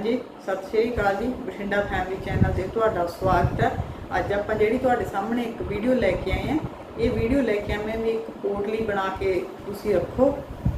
ਹਾਂਜੀ, ਸਤਿ ਸ਼੍ਰੀ ਅਕਾਲ ਜੀ, ਬਠਿੰਡਾ ਫੈਮਿਲੀ ਚੈਨਲ ਤੇ ਤੁਹਾਡਾ ਸਵਾਗਤ ਹੈ। ਅੱਜ ਆਪਾਂ ਜਿਹੜੀ ਤੁਹਾਡੇ ਸਾਹਮਣੇ ਇੱਕ ਵੀਡੀਓ ਲੈ ਕੇ ਆਏ ਹਾਂ। ਇਹ ਵੀਡੀਓ ਲੈ ਕੇ ਆਏ ਵੀ ਇੱਕ ਪੋਰਟਲੀ ਬਣਾ ਕੇ ਤੁਸੀਂ ਰੱਖੋ।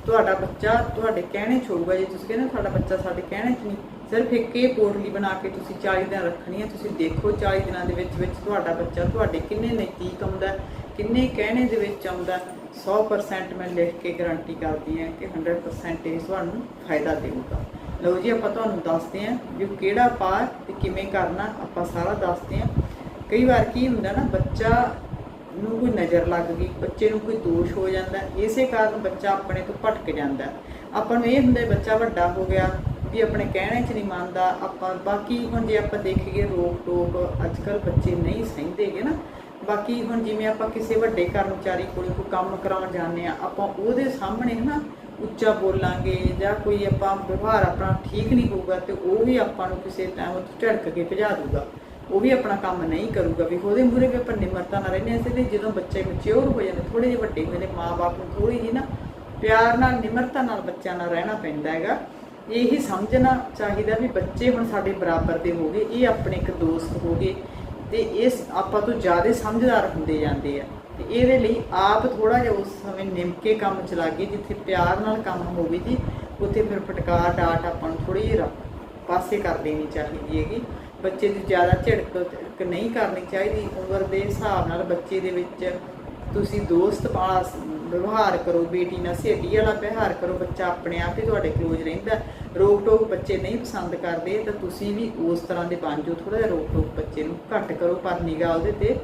ਤੁਹਾਡਾ ਬੱਚਾ ਤੁਹਾਡੇ ਕਹਿਣੇ ਛੋੜੂਗਾ ਜੇ ਤੁਸੀਂ ਕਹਿੰਦੇ ਹੋ ਤੁਹਾਡਾ ਬੱਚਾ ਸਾਡੇ ਕਹਿਣੇ 'ਚ ਨਹੀਂ, ਸਿਰਫ ਇੱਕ ਇਹ ਪੋਰਟਲੀ ਬਣਾ ਕੇ ਤੁਸੀਂ 40 ਦਿਨ ਰੱਖਣੀ ਹੈ। ਤੁਸੀਂ ਦੇਖੋ 40 ਦਿਨਾਂ ਦੇ ਵਿੱਚ ਵਿੱਚ ਤੁਹਾਡਾ ਬੱਚਾ ਤੁਹਾਡੇ ਕਿੰਨੇ ਨਜ਼ਦੀਕ ਆਉਂਦਾ ਕਿੰਨੇ ਕਹਿਣੇ ਦੇ ਵਿੱਚ ਆਉਂਦਾ ਹੈ। 100% ਮੈਂ ਲਿਖ ਕੇ ਗਾਰੰਟੀ ਕਰਦੀ ਹਾਂ ਕਿ 100% ਇਹ ਤੁਹਾਨੂੰ ਫਾਇਦਾ ਦੇਊਗਾ। ਲਓ ਜੀ, ਆਪਾਂ ਤੁਹਾਨੂੰ ਦੱਸਦੇ ਹਾਂ ਵੀ ਕਿਹੜਾ ਪਾ ਤੇ ਕਿਵੇਂ ਕਰਨਾ, ਆਪਾਂ ਸਾਰਾ ਦੱਸਦੇ ਹਾਂ। ਕਈ ਵਾਰ ਕੀ ਹੁੰਦਾ ਨਾ, ਬੱਚਾ ਨੂੰ ਕੋਈ ਨਜ਼ਰ ਲੱਗ ਗਈ, ਬੱਚੇ ਨੂੰ ਕੋਈ ਦੋਸ਼ ਹੋ ਜਾਂਦਾ, ਇਸੇ ਕਾਰਨ ਬੱਚਾ ਆਪਣੇ ਤੋਂ ਭਟਕ ਜਾਂਦਾ। ਆਪਾਂ ਨੂੰ ਇਹ ਹੁੰਦਾ ਬੱਚਾ ਵੱਡਾ ਹੋ ਗਿਆ, ਵੀ ਆਪਣੇ ਕਹਿਣੇ 'ਚ ਨਹੀਂ ਮੰਨਦਾ, ਆਪਾਂ ਬਾਕੀ ਹੁਣ ਜੇ ਆਪਾਂ ਦੇਖੀਏ ਰੋਕ ਟੋਕ ਅੱਜ ਕੱਲ ਬੱਚੇ ਨਹੀਂ ਸਹਿੰਦੇਗੇ ਨਾ। ਬਾਕੀ ਹੁਣ ਜਿਵੇਂ ਆਪਾਂ ਕਿਸੇ ਵੱਡੇ ਕਰਮਚਾਰੀ ਕੋਲ ਕੋਈ ਕੰਮ ਕਰਾਉਣ ਜਾਂਦੇ ਆ ਆਪਾਂ ਉਹਦੇ ਸਾਹਮਣੇ ਨਾ ਉੱਚਾ ਬੋਲਾਂਗੇ ਜਾਂ ਕੋਈ ਆਪਾਂ ਵਿਵਹਾਰ ਆਪਣਾ ਠੀਕ ਨਹੀਂ ਹੋਊਗਾ ਤੇ ਉਹ ਵੀ ਆਪਾਂ ਨੂੰ ਕਿਸੇ ਟਾਈਮ ਝੜਕ ਕੇ ਭਜਾ ਦੂਗਾ ਉਹ ਵੀ ਆਪਣਾ ਕੰਮ ਨਹੀਂ ਕਰੂਗਾ। ਵੀ ਉਹਦੇ ਮੂਹਰੇ ਵੀ ਆਪਾਂ ਨਿਮਰਤਾ ਨਾਲ ਰਹਿੰਦੇ ਹਾਂ, ਇਸ ਲਈ ਜਦੋਂ ਬੱਚੇ ਮੈਚਿਓਰ ਹੋ ਜਾਂਦੇ ਥੋੜੇ ਜਿਹੇ ਵੱਡੇ ਹੋ ਜਾਂਦੇ ਮਾਪੇ ਨੂੰ ਥੋੜੀ ਜਿਹੀ ਨਾ ਪਿਆਰ ਨਾਲ, ਨਿਮਰਤਾ ਨਾਲ ਬੱਚਿਆਂ ਨਾਲ ਰਹਿਣਾ ਪੈਂਦਾ ਹੈਗਾ। ਇਹੀ ਸਮਝਣਾ ਚਾਹੀਦਾ ਵੀ ਬੱਚੇ ਹੁਣ ਸਾਡੇ ਬਰਾਬਰ ਦੇ ਹੋ ਗਏ, ਇਹ ਆਪਣੇ ਇੱਕ ਦੋਸਤ ਹੋ ਗਏ। ਤੇ ਇਸ ਆਪਾਂ ਤੋਂ ਜ਼ਿਆਦਾ ਸਮਝਦਾਰ ਹੁੰਦੇ ਜਾਂਦੇ ਆ। ਤੇ ਇਹਦੇ ਲਈ ਆਪ ਥੋੜਾ ਜਿਹਾ ਉਸ ਸਮੇਂ ਨਿਮਕੇ ਕੰਮ ਚਲਾਗੇ ਜਿੱਥੇ ਪਿਆਰ ਨਾਲ ਕੰਮ ਹੋਵੇ ਜੀ, ਉੱਥੇ ਫਿਰ ਫਟਕਾਰ ਡਾਟ ਆਪਾਂ ਨੂੰ ਥੋੜੀ ਜਿਹੀ ਰੱਖ- ਪਾਸੇ ਕਰ ਦੇਣੀ ਚਾਹੀਦੀ ਹੈਗੀ। ਬੱਚੇ ਦੀ ਜ਼ਿਆਦਾ ਝਿੜਕ ਝਿੜਕ ਨਹੀਂ ਕਰਨੀ ਚਾਹੀਦੀ, ਉਮਰ ਦੇ ਹਿਸਾਬ ਨਾਲ ਬੱਚੇ ਦੇ ਵਿੱਚ ਤੁਸੀਂ ਦੋਸਤ ਵਾਲਾ ਵਿਵਹਾਰ ਕਰੋ, ਬੇਟੀ ਨਾਲ ਸਹੇਲੀ ਵਾਲਾ ਵਿਵਹਾਰ ਕਰੋ, ਬੱਚਾ ਆਪਣੇ ਆਪ ਹੀ ਤੁਹਾਡੇ ਕਲੋਜ਼ ਰਹਿੰਦਾ ਰੋਕ ਟੋਕ ਬੱਚੇ ਨਹੀਂ ਪਸੰਦ ਕਰਦੇ, ਤਾਂ ਤੁਸੀਂ ਵੀ ਉਸ ਤਰ੍ਹਾਂ ਦੇ ਬਣ ਜਾਓ ਥੋੜਾ ਜਿਹਾ ਰੋਕ ਟੋਕ ਬੱਚੇ ਨੂੰ ਘੱਟ ਕਰੋ, ਪਰ ਨਿਗਾਹ ਉਹਦੇ ਤੇ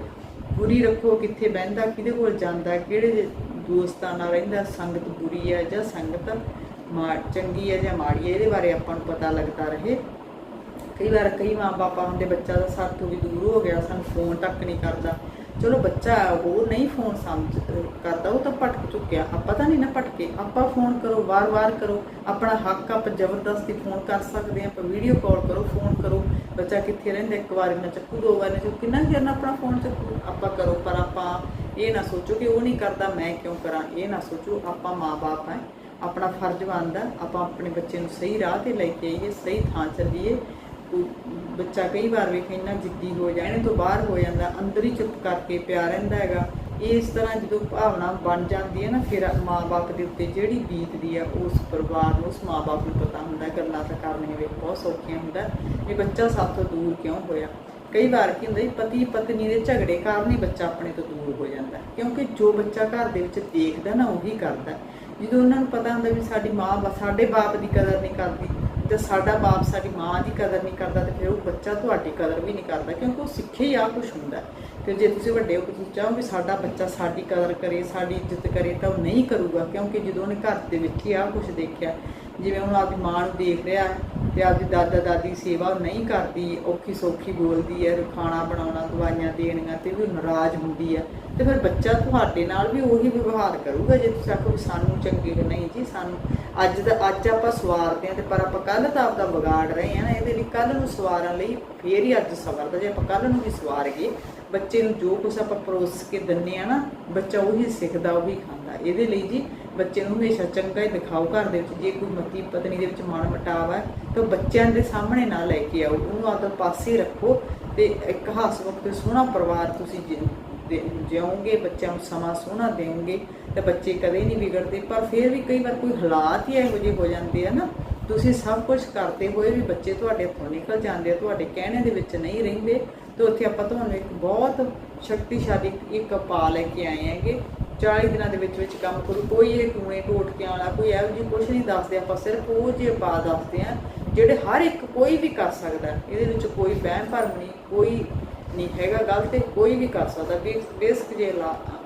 ਪੂਰੀ ਰੱਖੋ, ਕਿੱਥੇ ਬਹਿੰਦਾ, ਕਿਹਦੇ ਕੋਲ ਜਾਂਦਾ, ਕਿਹੜੇ ਦੋਸਤਾਂ ਨਾਲ ਰਹਿੰਦਾ, ਸੰਗਤ ਬੁਰੀ ਹੈ ਜਾਂ ਸੰਗਤ ਮਾ ਚੰਗੀ ਹੈ ਜਾਂ ਮਾੜੀ ਹੈ, ਇਹਦੇ ਬਾਰੇ ਆਪਾਂ ਨੂੰ ਪਤਾ ਲੱਗਦਾ ਰਹੇ। ਕਈ ਵਾਰ ਕਈ ਮਾਂ ਬਾਪਾ ਹੁੰਦੇ, ਬੱਚਾ ਦਾ ਸਾਥੋਂ ਵੀ ਦੂਰ ਹੋ ਗਿਆ, ਸਾਨੂੰ ਫੋਨ ਤੱਕ ਨਹੀਂ ਕਰਦਾ। ਚਲੋ ਬੱਚਾ ਉਹ ਨਹੀਂ ਫੋਨ ਸਮਝ ਕਰਦਾ, ਉਹ ਤਾਂ ਭਟਕ ਚੁੱਕਿਆ। ਆਪਾਂ ਤਾਂ ਨਹੀਂ ਨਾ ਭਟਕੇ। ਆਪਾਂ ਫੋਨ ਕਰੋ, ਵਾਰ-ਵਾਰ ਕਰੋ। ਆਪਣਾ ਹੱਕ ਆਪਾਂ ਜ਼ਬਰਦਸਤੀ ਫੋਨ ਕਰ ਸਕਦੇ ਹਾਂ। ਆਪਾਂ ਵੀਡੀਓ ਕਾਲ ਕਰੋ ਫੋਨ ਕਰੋ। ਬੱਚਾ ਕਿੱਥੇ ਰਹਿੰਦਾ? ਇੱਕ ਵਾਰ ਨਾ ਚੱਕੂ, ਦੋ ਵਾਰ ਨਾ ਚੱਕੂ। ਕਿੰਨਾ ਚਿਰ ਆਪਣਾ ਫੋਨ ਚੱਕੂ? ਆਪਾਂ ਕਰੋ, ਪਰ ਆਪਾਂ ਇਹ ਨਾ ਸੋਚੋ ਕਿ ਉਹ ਨਹੀਂ ਕਰਦਾ, ਮੈਂ ਕਿਉਂ ਕਰਾਂ? ਇਹ ਨਾ ਸੋਚੋ, ਆਪਾਂ ਮਾਂ-ਬਾਪ ਹੈ। ਆਪਣਾ ਫਰਜ਼ ਬਣਦਾ, ਆਪਾਂ ਆਪਣੇ ਬੱਚੇ ਨੂੰ ਸਹੀ ਰਾਹ ਤੇ ਲੈ ਕੇ ਆਈਏ, ਸਹੀ ਥਾਂ ਚੱਲੀਏ। ਬੱਚਾ ਕਈ ਵਾਰ ਵੇਖ ਇੰਨਾ ਜਿੱਦੀ ਹੋ ਜਾਣੇ ਤੋਂ ਬਾਹਰ ਹੋ ਜਾਂਦਾ, ਅੰਦਰ ਹੀ ਚੁੱਪ ਕਰਕੇ ਪਿਆ ਰਹਿੰਦਾ ਹੈਗਾ। ਇਸ ਤਰ੍ਹਾਂ ਜਦੋਂ ਭਾਵਨਾ ਬਣ ਜਾਂਦੀ ਹੈ ਨਾ, ਫਿਰ ਮਾਂ-ਬਾਪ ਦੇ ਉੱਤੇ ਜਿਹੜੀ ਬੀਤਦੀ ਆ, ਉਸ ਪਰਿਵਾਰ ਨੂੰ, ਉਸ ਮਾਂ-ਬਾਪ ਨੂੰ ਪਤਾ ਹੁੰਦਾ ਗੱਲਾਂ ਤਾਂ ਕਰਨੀਆਂ ਵੇਖ ਬਹੁਤ ਸੌਖੀਆਂ ਹੁੰਦਾ ਵੀ ਬੱਚਾ ਸਭ ਤੋਂ ਦੂਰ ਕਿਉਂ ਹੋਇਆ? ਕਈ ਵਾਰ ਕੀ ਹੁੰਦਾ ਜੀ ਪਤੀ ਪਤਨੀ ਦੇ ਝਗੜੇ ਕਾਰਨ ਹੀ ਬੱਚਾ ਆਪਣੇ ਤੋਂ ਦੂਰ ਹੋ ਜਾਂਦਾ ਕਿਉਂਕਿ ਜੋ ਬੱਚਾ ਘਰ ਦੇ ਵਿੱਚ ਦੇਖਦਾ ਨਾ, ਉਹੀ ਕਰਦਾ ਜਦੋਂ ਉਹਨਾਂ ਨੂੰ ਪਤਾ ਹੁੰਦਾ ਵੀ ਸਾਡੀ ਮਾਂ ਵਾ- ਸਾਡੇ ਬਾਪ ਦੀ ਕਦਰ ਨਹੀਂ ਕਰਦੀ ਤੇ ਸਾਡਾ ਬਾਪ ਸਾਡੀ ਮਾਂ ਦੀ ਕਦਰ ਨਹੀਂ ਕਰਦਾ ਤੇ ਫਿਰ ਉਹ ਬੱਚਾ ਤੁਹਾਡੀ ਕਦਰ ਵੀ ਨਹੀਂ ਕਰਦਾ ਕਿਉਂਕਿ ਉਹ ਸਿੱਖੇ ਹੀ ਆ ਕੁਝ ਹੁੰਦਾ ਹੈ। ਜੇ ਤੁਸੀਂ ਵੱਡੇ ਹੋ ਕੇ ਤੁਸੀਂ ਚਾਹੋ ਵੀ ਸਾਡਾ ਬੱਚਾ ਸਾਡੀ ਕਦਰ ਕਰੇ, ਸਾਡੀ ਇੱਜ਼ਤ ਕਰੇ ਤਾਂ ਉਹ ਨਹੀਂ ਕਰੂਗਾ ਕਿਉਂਕਿ ਜਦੋਂ ਉਹਨੇ ਘਰ ਦੇ ਵਿੱਚ ਹੀ ਆ ਕੁਝ ਦੇਖਿਆ, ਜਿਵੇਂ ਹੁਣ ਆਪਦੀ ਮਾਂ ਨੂੰ ਦੇਖ ਰਿਹਾ ਤੇ ਆਪਦੀ ਦਾਦਾ ਦਾਦੀ ਸੇਵਾ ਨਹੀਂ ਕਰਦੀ, ਔਖੀ ਸੌਖੀ ਬੋਲਦੀ ਹੈ ਖਾਣਾ ਬਣਾਉਣਾ, ਦਵਾਈਆਂ ਦੇਣੀਆਂ ਤੇ ਵੀ ਉਹ ਨਾਰਾਜ਼ ਹੁੰਦੀ ਹੈ। ਤੇ ਫਿਰ ਬੱਚਾ ਤੁਹਾਡੇ ਨਾਲ ਵੀ ਉਹੀ ਵਿਵਹਾਰ ਕਰੂਗਾ ਜੇ ਤੁਸੀਂ ਆਖੋ ਵੀ ਸਾਨੂੰ ਚੰਗੇ ਨਹੀਂ ਜੀ ਸਾਨੂੰ ਅੱਜ ਦਾ ਅੱਜ ਆਪਾਂ ਸਵਾਰਦੇ ਹਾਂ ਤੇ ਪਰ ਆਪਾਂ ਕੱਲ ਤਾਂ ਆਪਦਾ ਵਿਗਾੜ ਰਹੇ ਹਾਂ ਨਾ, ਇਹਦੇ ਲਈ ਕੱਲ ਨੂੰ ਸਵਾਰਨ ਲਈ ਫੇਰ ਹੀ ਅੱਜ ਸਵਾਰਦਾ ਜੇ ਆਪਾਂ ਕੱਲ ਨੂੰ ਵੀ ਸਵਾਰ ਗਏ ਬੱਚੇ ਨੂੰ ਜੋ ਕੁਛ ਆਪਾਂ ਪਰੋਸ ਕੇ ਦਿੰਨੇ ਆ ਨਾ, ਬੱਚਾ ਉਹੀ ਸਿੱਖਦਾ, ਉਹੀ ਖਾਂਦਾ। ਇਹਦੇ ਲਈ ਜੀ ਬੱਚੇ ਨੂੰ ਹਮੇਸ਼ਾ ਚੰਗਾ ਹੀ ਦਿਖਾਓ ਘਰ ਦੇ ਵਿੱਚ, ਜੇ ਕੋਈ ਮਤੀ ਪਤਨੀ ਦੇ ਵਿੱਚ ਮਨ ਮਟਾਵ ਹੈ, ਤਾਂ ਬੱਚਿਆਂ ਦੇ ਸਾਹਮਣੇ ਨਾ ਲੈ ਕੇ ਆਓ, ਉਹਨੂੰ ਆਪਦਾ ਪਾਸੇ ਰੱਖੋ ਤੇ ਇੱਕ ਹੱਸਮੁਖ ਵਕਤ ਸੋਹਣਾ ਪਰਿਵਾਰ ਤੁਸੀਂ ਜਿ- ਜਿਉਂਗੇ, ਬੱਚਿਆਂ ਨੂੰ ਸਮਾਂ ਸੋਹਣਾ ਦੇਵੋਗੇ ਤਾਂ ਬੱਚੇ ਕਦੇ ਨਹੀਂ ਵਿਗੜਦੇ, ਪਰ ਫਿਰ ਵੀ ਕਈ ਵਾਰ ਕੋਈ ਹਾਲਾਤ ਹੀ ਇਹੋ ਜਿਹੇ ਹੋ ਜਾਂਦੇ ਆ ਨਾ, ਤੁਸੀਂ ਸਭ ਕੁਝ ਕਰਦੇ ਹੋਏ ਵੀ ਬੱਚੇ ਤੁਹਾਡੇ ਹੱਥੋਂ ਨਿਕਲ ਜਾਂਦੇ ਆ, ਤੁਹਾਡੇ ਕਹਿਣੇ ਦੇ ਵਿੱਚ ਨਹੀਂ ਰਹਿੰਦੇ, ਤੇ ਉੱਥੇ ਆਪਾਂ ਤੁਹਾਨੂੰ ਇੱਕ ਬਹੁਤ ਸ਼ਕਤੀਸ਼ਾਲੀ ਇੱਕ ਪਾ ਲੈ ਕੇ ਆਏ ਹੈਗੇ। 40 ਦਿਨਾਂ ਦੇ ਵਿੱਚ ਵਿੱਚ ਕੰਮ ਕਰੂ, ਕੋਈ ਇਹ ਟੂਣੇ ਟੋਟਕਿਆਂ ਵਾਲਾ ਕੋਈ ਇਹੋ ਜਿਹੀ ਕੁਝ ਨਹੀਂ ਦੱਸਦੇ, ਆਪਾਂ ਸਿਰਫ ਉਹ ਜਿਹੇ ਪਾ ਦੱਸਦੇ ਆ, ਜਿਹੜੇ ਹਰ ਇੱਕ ਕੋਈ ਵੀ ਕਰ ਸਕਦਾ, ਇਹਦੇ ਵਿੱਚ ਕੋਈ ਵਹਿਮ ਭਰਮ ਨਹੀਂ, ਕੋਈ ਨਹੀਂ ਹੈਗਾ ਗਲਤ ਤੇ, ਕੋਈ ਵੀ ਕਰ ਸਕਦਾ ਬੇ- ਜੇ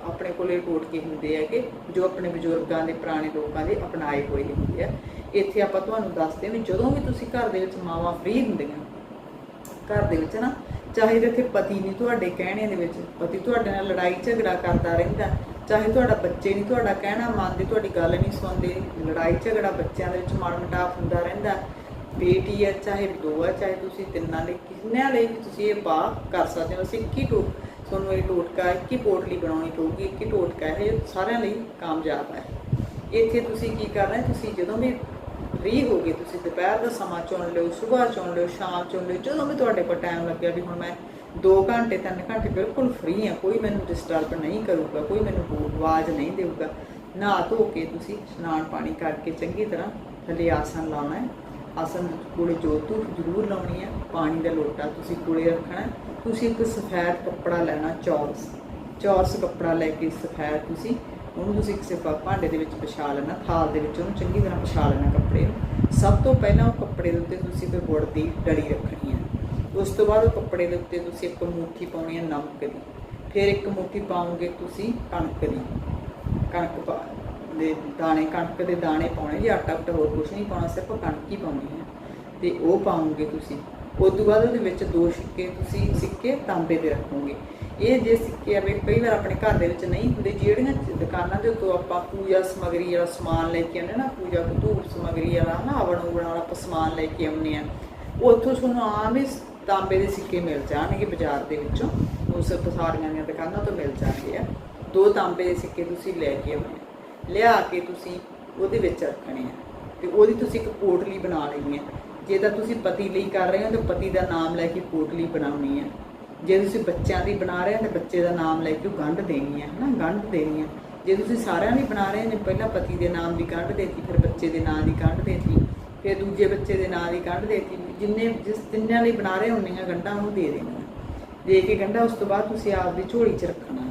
ਆਪਣੇ ਕੋਲੇ ਟੋਟਕੇ ਹੁੰਦੇ ਆ ਕਿ ਜੋ ਆਪਣੇ ਬਜ਼ੁਰਗਾਂ ਦੇ, ਪੁਰਾਣੇ ਲੋਕਾਂ ਦੇ ਅਪਣਾਏ ਹੋਏ ਹੁੰਦੇ ਆ, ਇੱਥੇ ਆਪਾਂ ਤੁਹਾਨੂੰ ਦੱਸਦੇ ਵੀ ਜਦੋਂ ਵੀ ਤੁਸੀਂ ਘਰ ਦੇ ਵਿੱਚ ਮਾਵਾਂ ਫ੍ਰੀ ਹੁੰਦੀਆਂ, ਘਰ ਦੇ ਵਿੱਚ ਨਾ, ਚਾਹੇ ਤੇ ਇੱਥੇ ਪਤੀ ਨਹੀਂ ਤੁਹਾਡੇ ਕਹਿਣੇ ਦੇ ਵਿੱਚ, ਪਤੀ ਤੁਹਾਡੇ ਨਾਲ ਲੜਾਈ ਝਗੜਾ ਕਰਦਾ ਰਹਿੰਦਾ ਚਾਹੇ ਤੁਹਾਡਾ ਬੱਚੇ ਨਹੀਂ, ਤੁਹਾਡਾ ਕਹਿਣਾ ਮੰਨਦੇ, ਤੁਹਾਡੀ ਗੱਲ ਨਹੀਂ ਸੁਣਦੇ, ਲੜਾਈ ਝਗੜਾ ਬੱਚਿਆਂ ਦੇ ਵਿੱਚ ਮਨ ਮੁਟਾਵ ਹੁੰਦਾ ਰਹਿੰਦਾ। ਬੇਟੀ ਹੈ, ਚਾਹੇ ਦੋ ਹੈ, ਚਾਹੇ ਤੁਸੀਂ ਤਿੰਨਾਂ ਲਈ, ਕਿੰਨਿਆਂ ਲਈ ਵੀ ਤੁਸੀਂ ਇਹ ਪਾ ਕਰ ਸਕਦੇ ਹੋ। ਅਸੀਂ ਇੱਕ ਹੀ ਟੋ, ਤੁਹਾਨੂੰ ਇਹ ਟੋਟਕਾ, ਇੱਕੀ ਪੋਟਲੀ ਬਣਾਉਣੀ ਪਊਗੀ, ਇੱਕ ਹੀ ਟੋਟਕਾ, ਇਹ ਸਾਰਿਆਂ ਲਈ ਕਾਮਯਾਬ ਹੈ। ਇੱਥੇ ਤੁਸੀਂ ਕੀ ਕਰਨਾ ਹੈ? ਤੁਸੀਂ ਜਦੋਂ ਵੀ ਫ੍ਰੀ ਹੋ ਗਏ, ਤੁਸੀਂ ਦੁਪਹਿਰ ਦਾ ਸਮਾਂ ਚੁਣ ਲਿਓ, ਸਵੇਰ ਚੁਣ ਲਿਓ, ਸ਼ਾਮ ਚੁਣ ਲਿਓ, ਜਦੋਂ ਵੀ ਤੁਹਾਡੇ ਕੋਲ ਟਾਈਮ ਲੱਗਿਆ ਵੀ ਹੁਣ ਮੈਂ 2 ਘੰਟੇ 3 ਘੰਟੇ ਬਿਲਕੁਲ ਫ੍ਰੀ ਆ। ਕੋਈ ਮੈਨੂੰ ਡਿਸਟਰਬ ਨਹੀਂ ਕਰੂਗਾ, ਕੋਈ ਮੈਨੂੰ ਆਵਾਜ਼ ਨਹੀਂ ਦੇਊਗਾ। ਨਹਾ ਧੋ ਕੇ ਤੁਸੀਂ ਇਸ਼ਨਾਨ ਪਾਣੀ ਕਰਕੇ ਚੰਗੀ ਤਰ੍ਹਾਂ ਥੱਲੇ ਆਸਨ ਲਾਉਣਾ ਹੈ। ਆਸਨ ਕੋਲੇ ਜੋਤੂ ਜ਼ਰੂਰ ਲਾਉਣੀ ਹੈ, ਪਾਣੀ ਦਾ ਲੋਟਾ ਤੁਸੀਂ ਕੋਲੇ ਰੱਖਣਾ ਤੁਸੀਂ ਇੱਕ ਸਫੈਦ ਕੱਪੜਾ ਲੈਣਾ, ਚੌਰਸ। ਚੌਰਸ ਕੱਪੜਾ ਲੈ ਕੇ ਸਫੈਦ ਤੁਸੀਂ ਉਹਨੂੰ ਤੁਸੀਂ ਕਿਸੇ ਭਾਂਡੇ ਦੇ ਵਿੱਚ ਪਛਾ ਲੈਣਾ, ਥਾਲ ਦੇ ਵਿੱਚ ਉਹਨੂੰ ਚੰਗੀ ਤਰ੍ਹਾਂ ਪਛਾ ਲੈਣਾ ਕੱਪੜੇ ਨੂੰ। ਸਭ ਤੋਂ ਪਹਿਲਾਂ ਉਹ ਕੱਪੜੇ ਦੇ ਉੱਤੇ ਤੁਸੀਂ ਫਿਰ ਗੁੜ ਦੀ ਡਲੀ ਰੱਖਣੀ ਹੈ। ਉਸ ਤੋਂ ਬਾਅਦ ਉਹ ਕੱਪੜੇ ਦੇ ਉੱਤੇ ਤੁਸੀਂ ਇੱਕ ਮੁੱਠੀ ਪਾਉਣੀ ਹੈ ਨਮਕ ਦੀ। ਫਿਰ ਇੱਕ ਮੁੱਠੀ ਪਾਉਂਗੇ ਤੁਸੀਂ ਕਣਕ ਦੀ। ਕਣਕ ਪਾ ਦੇ ਦਾਣੇ, ਕਣਕ ਦੇ ਦਾਣੇ ਪਾਉਣੇ, ਜੀ ਆਟਾ ਉਟਾ ਹੋਰ ਕੁਝ ਨਹੀਂ ਪਾਉਣਾ, ਸਿਰਫ ਕਣਕ ਹੀ ਪਾਉਣੀ ਹੈ। ਤੇ ਉਹ ਪਾਉਂਗੇ ਤੁਸੀਂ। ਉਸ ਤੋਂ ਬਾਅਦ ਉਹਦੇ ਵਿੱਚ ਦੋ ਸਿੱਕੇ ਤੁਸੀਂ ਸਿੱਕੇ ਤਾਂਬੇ ਦੇ ਰੱਖੋਗੇ। ਇਹ ਜੇ ਸਿੱਕੇ ਆਵੇ, ਕਈ ਵਾਰ ਆਪਣੇ ਘਰ ਦੇ ਵਿੱਚ ਨਹੀਂ ਹੁੰਦੇ, ਜਿਹੜੀਆਂ ਦੁਕਾਨਾਂ ਦੇ ਉੱਤੋਂ ਆਪਾਂ ਪੂਜਾ ਸਮਗਰੀ ਵਾਲਾ ਸਮਾਨ ਲੈ ਕੇ ਆਉਂਦੇ ਨਾ, ਪੂਜਾ ਧੂਪ ਸਮਗਰੀ ਵਾਲਾ ਨਾ ਹਵਨ ਉਗਣ ਵਾਲਾ ਆਪਾਂ ਸਮਾਨ ਲੈ ਕੇ ਆਉਂਦੇ ਆ ਉੱਥੋਂ ਤੁਹਾਨੂੰ ਆਮ ਹੀ ਤਾਂਬੇ ਦੇ ਸਿੱਕੇ ਮਿਲ ਜਾਣਗੇ ਬਾਜ਼ਾਰ ਦੇ ਵਿੱਚੋਂ। ਉਸ ਸਾਰੀਆਂ ਦੀਆਂ ਦੁਕਾਨਾਂ ਤੋਂ ਮਿਲ ਜਾਣਗੇ ਆ। ਦੋ ਤਾਂਬੇ ਦੇ ਸਿੱਕੇ ਤੁਸੀਂ ਲੈ ਕੇ ਆਉਣੇ ਆ। ਲਿਆ ਕੇ ਤੁਸੀਂ ਉਹਦੇ ਵਿੱਚ ਰੱਖਣੇ ਆ। ਤੇ ਉਹਦੀ ਤੁਸੀਂ ਇੱਕ ਪੋਟਲੀ ਬਣਾ ਲੈਣੀ ਹੈ ਜੇ ਤਾਂ ਤੁਸੀਂ ਪਤੀ ਲਈ ਕਰ ਰਹੇ ਹੋ, ਤਾਂ ਪਤੀ ਦਾ ਨਾਮ ਲੈ ਕੇ ਪੋਟਲੀ ਬਣਾਉਣੀ ਹੈ ਜੇ ਤੁਸੀਂ ਬੱਚਿਆਂ ਦੀ ਬਣਾ ਰਹੇ ਹੋ, ਤਾਂ ਬੱਚੇ ਦਾ ਨਾਮ ਲੈ ਕੇ ਉਹ ਗੰਢ ਦੇਣੀ ਹੈ ਹਨਾ? ਗੰਢ ਦੇਣੀ ਹੈ ਜੇ ਤੁਸੀਂ ਸਾਰਿਆਂ ਦੀ ਬਣਾ ਰਹੇ ਹੋ ਪਹਿਲਾਂ ਪਤੀ ਦੇ ਨਾਮ ਦੀ ਗੰਢ ਦੇਤੀ, ਫਿਰ ਬੱਚੇ ਦੇ ਨਾਮ ਦੀ ਗੰਢ ਦੇਤੀ। ਫਿਰ ਦੂਜੇ ਬੱਚੇ ਦੇ ਨਾਂ ਦੀ ਗੰਢ ਦੇਤੀ ਜਿੰਨੇ ਜਿਸ ਤਿੰਨਾਂ ਲਈ ਬਣਾ ਰਹੇ ਹੁੰਦੀਆਂ ਗੰਢਾਂ ਉਹਨੂੰ ਦੇ ਦੇਣਾ ਦੇ ਕੇ ਗੰਢਾ, ਉਸ ਤੋਂ ਬਾਅਦ ਤੁਸੀਂ ਆਪ ਦੀ ਝੋਲੀ 'ਚ ਰੱਖਣਾ।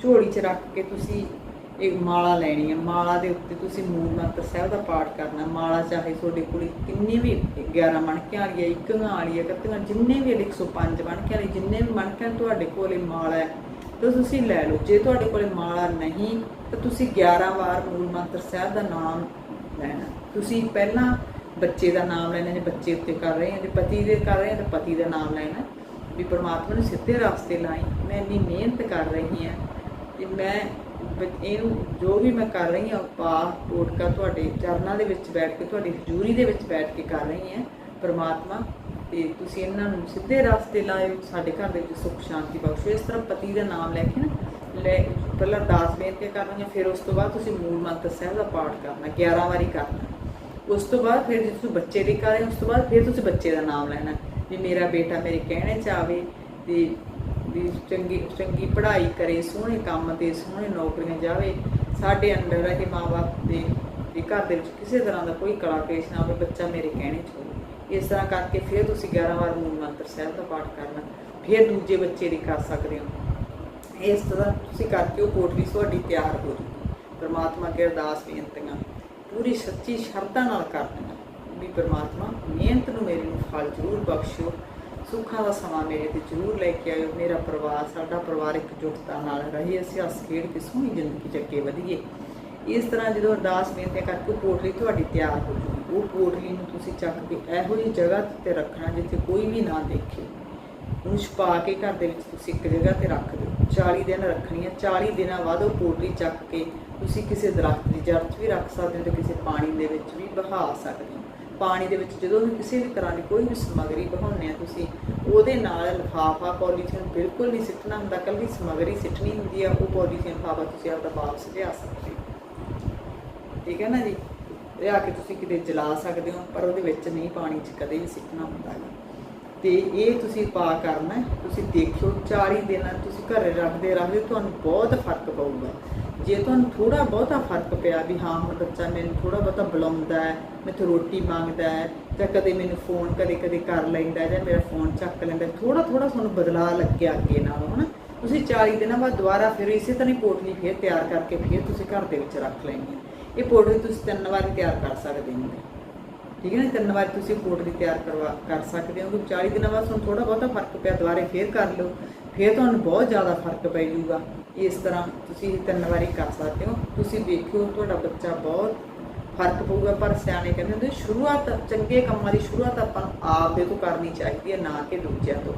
ਝੋਲੀ 'ਚ ਰੱਖ ਕੇ ਤੁਸੀਂ ਇੱਕ ਮਾਲਾ ਲੈਣੀ ਹੈ ਮਾਲਾ ਦੇ ਉੱਤੇ ਤੁਸੀਂ ਮੂਲ ਮੰਤਰ ਸਾਹਿਬ ਦਾ ਪਾਠ ਕਰਨਾ। ਮਾਲਾ ਚਾਹੇ ਤੁਹਾਡੇ ਕੋਲ ਕਿੰਨੀ ਵੀ 11 ਮਣਕਿਆਂ ਵਾਲੀ ਹੈ ਇੱਕਾਂ ਵਾਲੀ ਹੈ ਕੱਤੀਆਂ ਜਿੰਨੇ ਵੀ 105 ਮਣਕਿਆਂ ਵਾਲੀ, ਜਿੰਨੇ ਵੀ ਮਣਕਿਆਂ ਤੁਹਾਡੇ ਕੋਲੇ ਮਾਲਾ ਹੈ, ਤਾਂ ਤੁਸੀਂ ਲੈ ਲਓ। ਜੇ ਤੁਹਾਡੇ ਕੋਲੇ ਮਾਲਾ ਨਹੀਂ, ਤਾਂ ਤੁਸੀਂ 11 ਵਾਰ ਮੂਲ ਮੰਤਰ ਸਾਹਿਬ ਦਾ ਨਾਮ ਲੈਣਾ। ਤੁਸੀਂ ਪਹਿਲਾਂ ਬੱਚੇ ਦਾ ਨਾਮ ਲੈਣਾ, ਜੇ ਬੱਚੇ ਉੱਤੇ ਕਰ ਰਹੇ ਹਾਂ ਜੇ ਪਤੀ ਦੇ ਕਰ ਰਹੇ ਹਾਂ ਤਾਂ ਪਤੀ ਦਾ ਨਾਮ ਲੈਣਾ। ਵੀ ਪਰਮਾਤਮਾ ਨੂੰ ਸਿੱਧੇ ਰਸਤੇ ਲਾਈ ਮੈਂ ਇੰਨੀ ਮਿਹਨਤ ਕਰ ਰਹੀ ਹਾਂ ਕਿ ਮੈਂ ਇਹਨੂੰ ਜੋ ਵੀ ਮੈਂ ਕਰ ਰਹੀ ਹਾਂ ਪਾਠ ਟੋਟਕਾ ਤੁਹਾਡੇ ਚਰਨਾਂ ਦੇ ਵਿੱਚ ਬੈਠ ਕੇ, ਤੁਹਾਡੀ ਹਜ਼ੂਰੀ ਦੇ ਵਿੱਚ ਬੈਠ ਕੇ ਕਰ ਰਹੀ ਹਾਂ ਪਰਮਾਤਮਾ, ਤੇ ਤੁਸੀਂ ਇਹਨਾਂ ਨੂੰ ਸਿੱਧੇ ਰਸਤੇ ਲਾਇਓ, ਸਾਡੇ ਘਰ ਦੇ ਵਿੱਚ ਸੁੱਖ ਸ਼ਾਂਤੀ ਬਖਸ਼ੋ। ਇਸ ਤਰ੍ਹਾਂ ਪਤੀ ਦਾ ਨਾਮ ਲੈ ਕੇ ਨਾ, ਲੈ, ਪਹਿਲਾਂ ਅਰਦਾਸ ਬੇਨਤੀ ਕਰਨੀ ਹੈ ਫਿਰ ਉਸ ਤੋਂ ਬਾਅਦ ਤੁਸੀਂ ਮੂਲ ਮੰਤਰ ਸਾਹਿਬ ਦਾ ਪਾਠ ਕਰਨਾ 11 ਵਾਰੀ ਕਰਨਾ। ਉਸ ਤੋਂ ਬਾਅਦ ਫਿਰ ਜੇ ਤੁਸੀਂ ਬੱਚੇ ਦੀ ਕਰ ਰਹੇ ਉਸ ਤੋਂ ਬਾਅਦ ਫਿਰ ਤੁਸੀਂ ਬੱਚੇ ਦਾ ਨਾਮ ਲੈਣਾ। ਵੀ ਮੇਰਾ ਬੇਟਾ ਮੇਰੇ ਕਹਿਣੇ ਚ ਆਵੇ ਤੇ ਵੀ ਚੰਗੀ ਚੰਗੀ ਪੜ੍ਹਾਈ ਕਰੇ, ਸੋਹਣੇ ਕੰਮ ਤੇ, ਸੋਹਣੇ ਨੌਕਰੀਆਂ ਜਾਵੇ, ਸਾਡੇ ਅੰਡਰ ਰਹੇ ਮਾਂ-ਬਾਪ ਦੇ ਵੀ ਘਰ ਦੇ ਵਿੱਚ ਕਿਸੇ ਤਰ੍ਹਾਂ ਦਾ ਕੋਈ ਕਲਾ ਕੇਸ਼ ਨਾ ਹੋਵੇ, ਬੱਚਾ ਮੇਰੇ ਕਹਿਣੇ ਚ ਹੋਵੇ। ਇਸ ਤਰ੍ਹਾਂ ਕਰਕੇ ਫਿਰ ਤੁਸੀਂ 11 ਵਾਰ ਮੂਲ ਮੰਤਰ ਸਾਹਿਬ ਦਾ ਪਾਠ ਕਰਨਾ, ਫਿਰ ਦੂਜੇ ਬੱਚੇ ਦੀ ਕਰ ਸਕਦੇ ਹੋ। ਇਸ ਤਰ੍ਹਾਂ ਤੁਸੀਂ ਕਰਕੇ ਉਹ ਕੋਟਲੀ ਤੁਹਾਡੀ ਤਿਆਰ ਹੋ ਜੂਗੀ। ਪ੍ਰਮਾਤਮਾ ਅੱਗੇ ਅਰਦਾਸ ਬੇਨਤੀਆਂ। ਪੂਰੀ ਸੱਚੀ ਸ਼ਰਧਾ ਨਾਲ ਕਰਨੀਆਂ ਵੀ ਪਰਮਾਤਮਾ, ਮਿਹਨਤ ਨੂੰ ਮੇਰੇ ਨੂੰ ਫਲ ਜ਼ਰੂਰ ਬਖਸ਼ਿਓ। ਸੁੱਖਾਂ ਦਾ ਸਮਾਂ ਮੇਰੇ ਤੇ ਜ਼ਰੂਰ ਲੈ ਕੇ ਆਇਓ। ਮੇਰਾ ਪਰਿਵਾਰ, ਸਾਡਾ ਪਰਿਵਾਰ ਇਕਜੁੱਟਤਾ ਨਾਲ ਰਹੇ। ਅਸੀਂ ਹੱਸ ਖੇਡ ਕੇ ਸੋਹਣੀ ਜ਼ਿੰਦਗੀ 'ਚ ਅੱਗੇ ਵਧੀਏ। ਇਸ ਤਰ੍ਹਾਂ ਜਦੋਂ ਅਰਦਾਸ ਬੇਨਤੀ ਕਰਕੇ ਉਹ ਪੋਟਲੀ ਤੁਹਾਡੀ ਤਿਆਰ ਹੋ ਜੂਗੀ। ਉਹ ਪੋਟਲੀ ਨੂੰ ਤੁਸੀਂ ਚੱਕ ਕੇ ਇਹੋ ਜਿਹੀ ਜਗ੍ਹਾ ਤੇ ਰੱਖਣਾ ਜਿੱਥੇ ਕੋਈ ਵੀ ਨਾ ਦੇਖੇ। ਉਹਨੂੰ ਛੁਪਾ ਕੇ ਘਰ ਦੇ ਵਿੱਚ ਤੁਸੀਂ ਇੱਕ ਜਗ੍ਹਾ ਤੇ ਰੱਖ ਦਿਓ। 40 ਦਿਨ ਰੱਖਣੀ ਹੈ। 40 ਦਿਨਾਂ ਬਾਅਦ ਉਹ ਪੋਟਲੀ ਚੱਕ ਕੇ ਤੁਸੀਂ ਕਿਸੇ ਦਰਖਤ ਦੀ ਜੜ੍ਹ 'ਚ ਵੀ ਰੱਖ ਸਕਦੇ ਹੋ ਤੇ ਕਿਸੇ ਪਾਣੀ ਦੇ ਵਿੱਚ ਵੀ ਬਹਾ ਸਕਦੇ ਹੋ। ਪਾਣੀ ਦੇ ਵਿੱਚ ਜਦੋਂ ਵੀ ਕਿਸੇ ਵੀ ਤਰ੍ਹਾਂ ਦੀ ਕੋਈ ਵੀ ਸਮੱਗਰੀ ਬਹਾਉਂਦੇ ਆ ਤੁਸੀਂ, ਉਹਦੇ ਨਾਲ ਲਿਫਾਫਾ ਪੋਲੀਥੀਨ ਬਿਲਕੁਲ ਨਹੀਂ ਸਿੱਟਣਾ ਹੁੰਦਾ। ਕੱਲੀ ਸਮੱਗਰੀ ਸਿੱਟਣੀ ਹੁੰਦੀ ਆ, ਉਹ ਪੋਲੀਥੀਨ ਲਿਫਾਫਾ ਤੁਸੀਂ ਆਪਦਾ ਵਾਪਸ ਲਿਆ ਸਕਦੇ ਹੋ। ਠੀਕ ਹੈ ਨਾ ਜੀ? ਲਿਆ ਕੇ ਤੁਸੀਂ ਕਿਤੇ ਜਲਾ ਸਕਦੇ ਹੋ, ਪਰ ਉਹਦੇ ਵਿੱਚ ਨਹੀਂ ਪਾਣੀ 'ਚ ਕਦੇ ਵੀ ਸਿੱਟਣਾ ਹੁੰਦਾ ਹੈ ਤੇ ਇਹ ਤੁਸੀਂ ਪਾ ਕਰਨਾ ਤੁਸੀਂ ਦੇਖਿਓ 40 ਦਿਨਾਂ ਤੁਸੀਂ ਘਰੇ ਰੱਖਦੇ ਰੱਖਦੇ ਤੁਹਾਨੂੰ ਬਹੁਤ ਫ਼ਰਕ ਪਊਗਾ। ਜੇ ਤੁਹਾਨੂੰ ਥੋੜਾ ਬਹੁਤਾ ਫ਼ਰਕ ਪਿਆ ਵੀ ਹਾਂ, ਹੁਣ ਬੱਚਾ ਮੈਨੂੰ ਥੋੜਾ ਬਹੁਤਾ ਬੁਲਾਉਂਦਾ ਹੈ ਮੈਥੋਂ ਰੋਟੀ ਮੰਗਦਾ ਹੈ, ਜਾਂ ਕਦੇ ਮੈਨੂੰ ਫੋਨ ਕਦੇ ਕਦੇ ਕਰ ਲੈਂਦਾ ਜਾਂ ਮੇਰਾ ਫੋਨ ਚੱਕ ਲੈਂਦਾ ਥੋੜਾ ਥੋੜਾ ਤੁਹਾਨੂੰ ਬਦਲਾਅ ਲੱਗਿਆ ਅੱਗੇ ਨਾਲੋਂ, ਹਨਾ? ਤੁਸੀਂ 40 ਦਿਨਾਂ ਬਾਅਦ ਦੁਬਾਰਾ ਫਿਰ ਇਸੇ ਤਰ੍ਹਾਂ ਹੀ ਪੋਟਲੀ ਫਿਰ ਤਿਆਰ ਕਰਕੇ ਫਿਰ ਤੁਸੀਂ ਘਰ ਦੇ ਵਿੱਚ ਰੱਖ ਲੈਣੀ ਹੈ। ਇਹ ਪੋਟਲੀ ਤੁਸੀਂ ਤਿੰਨ ਵਾਰੀ ਤਿਆਰ ਕਰ ਸਕਦੇ ਹੋ। ਠੀਕ ਹੈ ਨਾ? ਤਿੰਨ ਵਾਰ ਤੁਸੀਂ ਪੋਟਲੀ ਤਿਆਰ ਕਰਵਾ ਕਰ ਸਕਦੇ ਹੋ। ਕਿ 40 ਦਿਨਾਂ ਬਾਅਦ ਤੁਹਾਨੂੰ ਥੋੜਾ ਬਹੁਤਾ ਫ਼ਰਕ ਪਿਆ, ਦੁਬਾਰੇ ਫੇਰ ਕਰ ਲਓ। ਫੇਰ ਤੁਹਾਨੂੰ ਬਹੁਤ ਜ਼ਿਆਦਾ ਫ਼ਰਕ ਪੈ ਜਾਊਗਾ। ਇਸ ਤਰ੍ਹਾਂ ਤੁਸੀਂ ਤਿੰਨ ਵਾਰੀ ਕਰ ਸਕਦੇ ਹੋ। ਤੁਸੀਂ ਦੇਖਿਓ ਤੁਹਾਡਾ ਬੱਚਾ ਬਹੁਤ ਫ਼ਰਕ ਪਊਗਾ। ਪਰ ਸਿਆਣੇ ਕਹਿੰਦੇ ਹੁੰਦੇ, ਸ਼ੁਰੂਆਤ, ਚੰਗੇ ਕੰਮਾਂ ਦੀ ਸ਼ੁਰੂਆਤ ਆਪਾਂ ਨੂੰ ਆਪਦੇ ਤੋਂ ਕਰਨੀ ਚਾਹੀਦੀ ਹੈ, ਨਾ ਕਿ ਦੂਜਿਆਂ ਤੋਂ।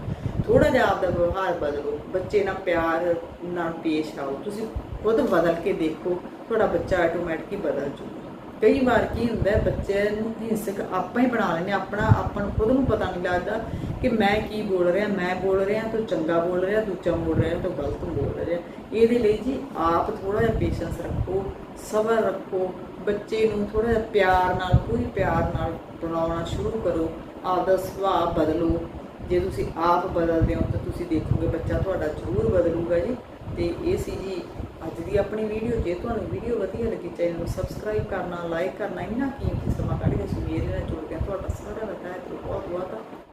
ਥੋੜਾ ਜਿਹਾ ਆਪਦਾ ਵਿਵਹਾਰ ਬਦਲੋ। ਬੱਚੇ ਨਾਲ ਪਿਆਰ ਨਾਲ ਪੇਸ਼ ਆਓ। ਤੁਸੀਂ ਖੁਦ ਬਦਲ ਕੇ ਦੇਖੋ, ਤੁਹਾਡਾ ਬੱਚਾ ਆਟੋਮੈਟਿਕ ਹੀ ਬਦਲ ਜੂਗਾ ਕਈ ਵਾਰ ਕੀ ਹੁੰਦਾ ਹੈ ਬੱਚੇ ਨੂੰ ਹਿੰਸਕ ਆਪਾਂ ਹੀ ਬਣਾ ਲੈਂਦੇ ਹਾਂ, ਆਪਣਾ ਆਪਾਂ ਨੂੰ ਖੁਦ ਨੂੰ ਪਤਾ ਨਹੀਂ ਲੱਗਦਾ ਕਿ ਮੈਂ ਕੀ ਬੋਲ ਰਿਹਾ ਮੈਂ ਬੋਲ ਰਿਹਾ ਤੂੰ ਚੰਗਾ ਬੋਲ ਰਿਹਾ ਦੂਜਾ ਬੋਲ ਰਿਹਾ ਤੂੰ ਗਲਤ ਬੋਲ ਰਿਹਾ। ਇਹਦੇ ਲਈ ਜੀ ਆਪ ਥੋੜਾ ਜਿਹਾ ਪੇਸ਼ੈਂਸ ਰੱਖੋ ਸਬਰ ਰੱਖੋ ਬੱਚੇ ਨੂੰ ਥੋੜਾ ਜਿਹਾ ਪਿਆਰ ਨਾਲ ਪੂਰੀ ਪਿਆਰ ਨਾਲ ਬਣਾਉਣਾ ਸ਼ੁਰੂ ਕਰੋ ਆਪਦਾ ਸੁਭਾਅ ਬਦਲੋ। ਜੇ ਤੁਸੀਂ ਆਪ ਬਦਲਦੇ ਹੋ ਤਾਂ ਤੁਸੀਂ ਦੇਖੋਗੇ ਬੱਚਾ ਤੁਹਾਡਾ ਜ਼ਰੂਰ ਬਦਲੂਗਾ ਜੀ। ਤੇ ਇਹ ਸੀ ਜੀ ਅੱਜ ਦੀ ਆਪਣੀ ਵੀਡੀਓ ਜੇ ਤੁਹਾਨੂੰ ਵੀਡੀਓ ਵਧੀਆ ਲੱਗੀ, ਚੈਨਲ ਨੂੰ ਸਬਸਕ੍ਰਾਈਬ ਕਰਨਾ ਲਾਈਕ ਕਰਨਾ, ਇੰਨਾ ਕੀਮਤੀ ਸਮਾਂ ਕੱਢ ਕੇ ਤੁਸੀਂ ਮੇਰੇ ਨਾਲ ਜੁੜ ਗਿਆ ਤੁਹਾਡਾ ਸਾਰਾ ਦਾ ਤਹਿ ਬਹੁਤ ਬਹੁਤ